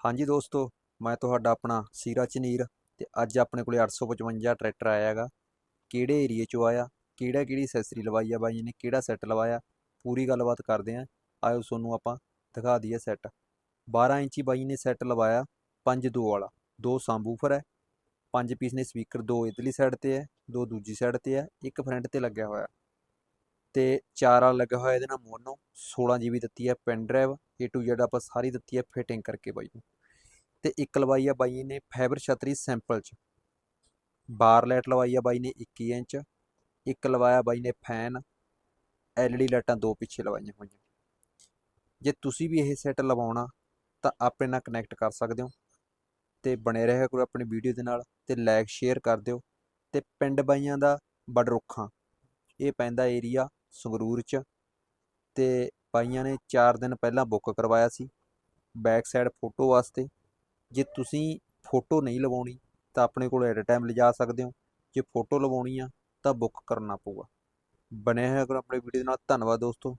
ਹਾਂਜੀ ਦੋਸਤੋ, ਮੈਂ ਤੁਹਾਡਾ ਆਪਣਾ ਸੀਰਾ ਚਨੀਰ ਤੇ ਅੱਜ ਆਪਣੇ ਕੋਲੇ 855 ਟਰੈਕਟਰ ਆਇਆ ਹੈਗਾ। ਕਿਹੜੇ ਏਰੀਏ ਚੋਂ ਆਇਆ, ਕਿਹੜਾ ਕਿਹੜੀ ਐਕਸੈਸਰੀ ਲਵਾਈ ਆ ਬਾਈ ਨੇ, ਕਿਹੜਾ ਸੈੱਟ ਲਵਾਇਆ, ਪੂਰੀ ਗੱਲਬਾਤ ਕਰਦੇ ਆਂ। ਆਇਓ ਤੁਹਾਨੂੰ ਆਪਾਂ ਦਿਖਾ ਦਈਏ ਸੈੱਟ। 12 ਇੰਚੀ ਬਾਈ ਨੇ ਸੈੱਟ ਲਵਾਇਆ 5 2 ਵਾਲਾ, ਦੋ ਸਾਂਬੂਫਰ ਹੈ, ਪੰਜ ਪੀਸ ਨੇ ਸਪੀਕਰ, ਦੋ ਇਧਰਲੀ ਸਾਈਡ ਤੇ ਹੈ, ਦੋ ਦੂਜੀ ਸਾਈਡ ਤੇ ਹੈ, ਇੱਕ ਫਰੰਟ ਤੇ ਲੱਗਿਆ ਹੋਇਆ। ਤੇ ਚਾਰ ਵਾਲਾ ਲੱਗਿਆ ਹੋਇਆ ਇਹਦੇ ਨਾਲ ਮੋਨੋ 16 ਜੀਬੀ ਦਿੱਤੀ ਹੈ, pen drive A to Z ਆਪਾਂ ਸਾਰੀ ਦਿੱਤੀ ਹੈ ਫਿਟਿੰਗ ਕਰਕੇ ਬਾਈ ਨੂੰ। ਤੇ ਇੱਕ ਲਵਾਈ ਆ ਬਾਈ ਨੇ ਫਾਈਬਰ ਛਤਰੀ ਸੈਂਪਲ ਚ। ਬਾਰ ਲਾਈਟ ਲਵਾਈ ਆ ਬਾਈ ਨੇ 21 ਇੰਚ। ਇੱਕ ਲਵਾਇਆ ਬਾਈ ਨੇ ਫੈਨ LED ਲਾਈਟਾਂ ਦੋ ਪਿੱਛੇ ਲਵਾਈਆਂ ਹੋਈਆਂ। ਜੇ ਤੁਸੀਂ ਵੀ ਇਹ ਸੈੱਟ ਲਵਾਉਣਾ, ਤਾਂ ਆਪਣੇ ਨਾਲ ਕਨੈਕਟ ਕਰ ਸਕਦੇ ਹੋ। ਤੇ ਬਣੇ ਰਹਿਆ ਕਰੋ ਆਪਣੀ ਵੀਡੀਓ ਦੇ ਨਾਲ ਤੇ ਲਾਈਕ ਸ਼ੇਅਰ ਕਰ ਦਿਓ। ਤੇ ਪਿੰਡ ਬਾਈਆਂ ਦਾ ਬੜ ਰੁੱਖਾਂ ਇਹ ਪੈਂਦਾ ਏਰੀਆ ਸੰਗਰੂਰ ਚ। ਤੇ ਬਾਈਆਂ ਨੇ 4 ਦਿਨ ਪਹਿਲਾਂ ਬੁੱਕ ਕਰਵਾਇਆ ਸੀ, ਬੈਕ ਸਾਈਡ ਫੋਟੋ ਵਾਸਤੇ। ਜੇ ਤੁਸੀਂ ਫੋਟੋ ਨਹੀਂ ਲਵਾਉਣੀ, ਤਾਂ ਆਪਣੇ ਕੋਲ ਐਟ ਟਾਈਮ ਲਿਜਾ ਸਕਦੇ ਹੋ। ਜੇ ਫੋਟੋ ਲਵਾਉਣੀ ਆ, ਤਾਂ ਬੁੱਕ ਕਰਨਾ ਪਊਗਾ। ਬਣਿਆ ਹੋਇਆ ਕਰੋ ਆਪਣੇ ਵੀਡੀਓ ਦੇ ਨਾਲ, ਧੰਨਵਾਦ ਦੋਸਤੋ।